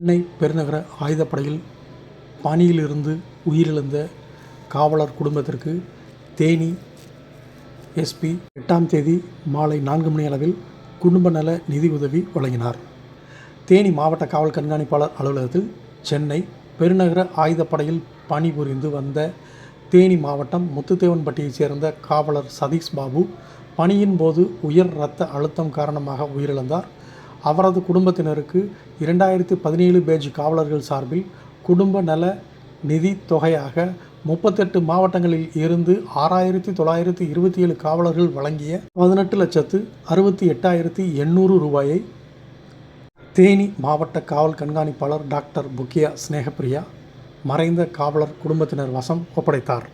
சென்னை பெருநகர ஆயுதப்படையில் பணியிலிருந்து உயிரிழந்த காவலர் குடும்பத்திற்கு தேனி எஸ்பி எட்டாம் தேதி மாலை நான்கு மணி அளவில் குடும்ப நல நிதி உதவி வழங்கினார். தேனி மாவட்ட காவல் கண்காணிப்பாளர் அலுவலகத்தில் சென்னை பெருநகர ஆயுதப்படையில் பணிபுரிந்து வந்த தேனி மாவட்டம் முத்துத்தேவன்பட்டியைச் சேர்ந்த காவலர் சதீஷ் பாபு பணியின் போது உயர் இரத்த அழுத்தம் காரணமாக உயிரிழந்தார். அவரது குடும்பத்தினருக்கு இரண்டாயிரத்து பதினேழு பேஜ் காவலர்கள் சார்பில் குடும்ப நல நிதி தொகையாக முப்பத்தெட்டு மாவட்டங்களில் இருந்து ஆறாயிரத்தி தொள்ளாயிரத்தி இருபத்தி ஏழு காவலர்கள் வழங்கிய பதினெட்டு லட்சத்து அறுபத்தி எட்டாயிரத்தி எண்ணூறு ரூபாயை தேனி மாவட்ட காவல் கண்காணிப்பாளர் டாக்டர் புக்கியா ஸ்னேகப்பிரியா மறைந்த காவலர் குடும்பத்தினர் வசம் ஒப்படைத்தார்.